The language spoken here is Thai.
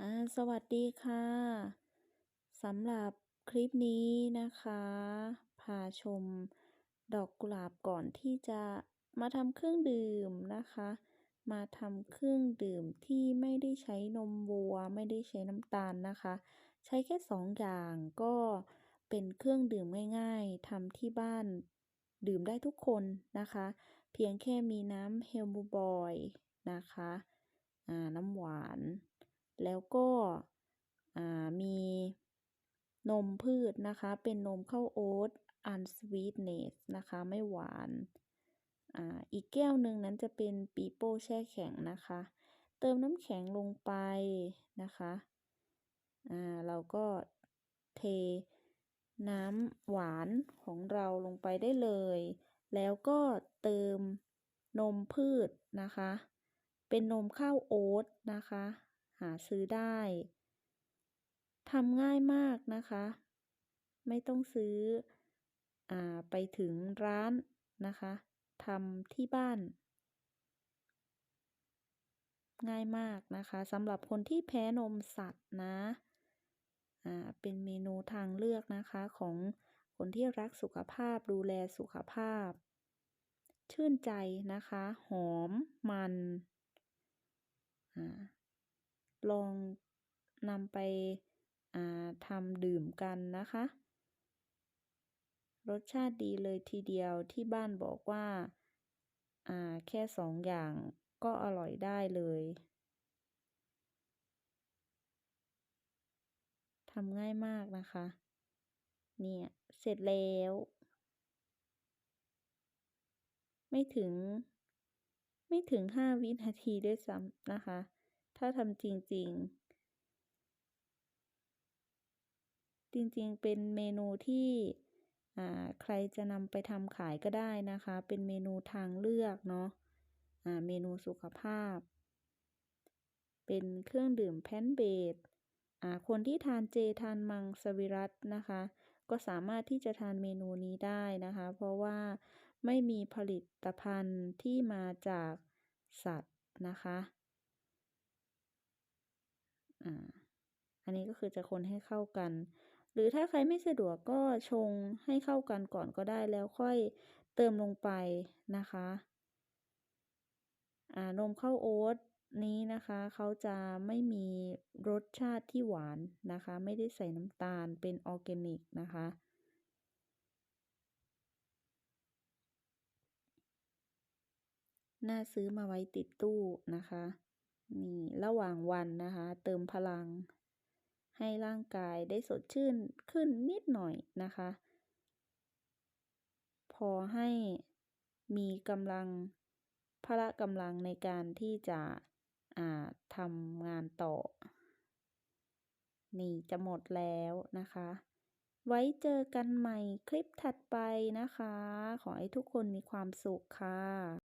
อ่าสวัสดีค่ะสำหรับคลิปนี้นะคะพาชมดอกกุหลาบก่อนที่จะมาทำเครื่องดื่มนะคะ มาทำเครื่องดื่มที่ไม่ได้ใช้นมวัว ไม่ได้ใช้น้ำตาลนะคะ ใช้แค่สองอย่างก็เป็นเครื่องดื่มง่ายๆทำที่บ้านดื่มได้ทุกคนนะคะ เพียงแค่มีน้ำเฮลบูบอยนะคะ น้ำหวาน แล้วก็มีนมพืชนะคะ เป็นนมข้าวโอ๊ต unsweetness นะคะ ไม่หวานอ,าอีกแก้วหนึ่งนั้นจะเป็นปีโป้แช่แข็งนะคะ เติมน้ำแข็งลงไปนะคะเราก็เทน้ำหวานของเราลงไปได้เลย แล้วก็เติมนมพืชนะคะ เป็นนมข้าวโอ๊ตนะคะ หาซื้อได้ทำง่ายมากนะคะ ไม่ต้องซื้ออไปถึงร้านนะคะทำที่บ้าน ง่ายมากนะคะสำหรับคนที่แพ้นมสัตว์นะเป็นเมนูทางเลือกนะคะของคนที่รักสุขภาพดูแลสุขภาพ ชื่นใจนะคะ หอมมันอา ลองนำไปทำดื่มกันนะคะ รสชาติดีเลยทีเดียวที่บ้านบอกว่าแค่สองอย่างก็อร่อยได้เลยทำง่ายมากนะคะ เนี่ย เสร็จแล้ว ไม่ถึง ไม่ถึงห้าวินาทีด้วยซ้ำนะคะ ถ้าทำจริง ๆ จริงๆ เป็นเมนูที่ใครจะนำไปทำขายก็ได้นะคะ เป็นเมนูทางเลือกเนาะะเมนูสุขภาพ เป็นเครื่องดื่มแพนเบดคนที่ทานเจทานมังสวิรัตนะคะ ก็สามารถที่จะทานเมนูนี้ได้นะคะ เพราะว่าไม่มีผลิตภัณฑ์ที่มาจากสัตว์นะคะ อ่า อันนี้ก็คือจะคนให้เข้ากัน หรือถ้าใครไม่สะดวกก็ชงให้เข้ากันก่อนก็ได้แล้วค่อยเติมลงไปนะคะ อ่านมข้าวโอ๊ตนี้นะคะเขาจะไม่มีรสชาติที่หวานนะคะ ไม่ได้ใส่น้ำตาลเป็นออร์แกนิกนะคะน่าซื้อมาไว้ติดตู้นะคะ นี่ระหว่างวันนะคะ เติมพลัง ให้ร่างกายได้สดชื่นขึ้นนิดหน่อยนะคะ พอให้มีกำลังพละกำลังในการที่จะทำงานต่อ นี่จะหมดแล้วนะคะ ไว้เจอกันใหม่คลิปถัดไปนะคะ ขอให้ทุกคนมีความสุขค่ะ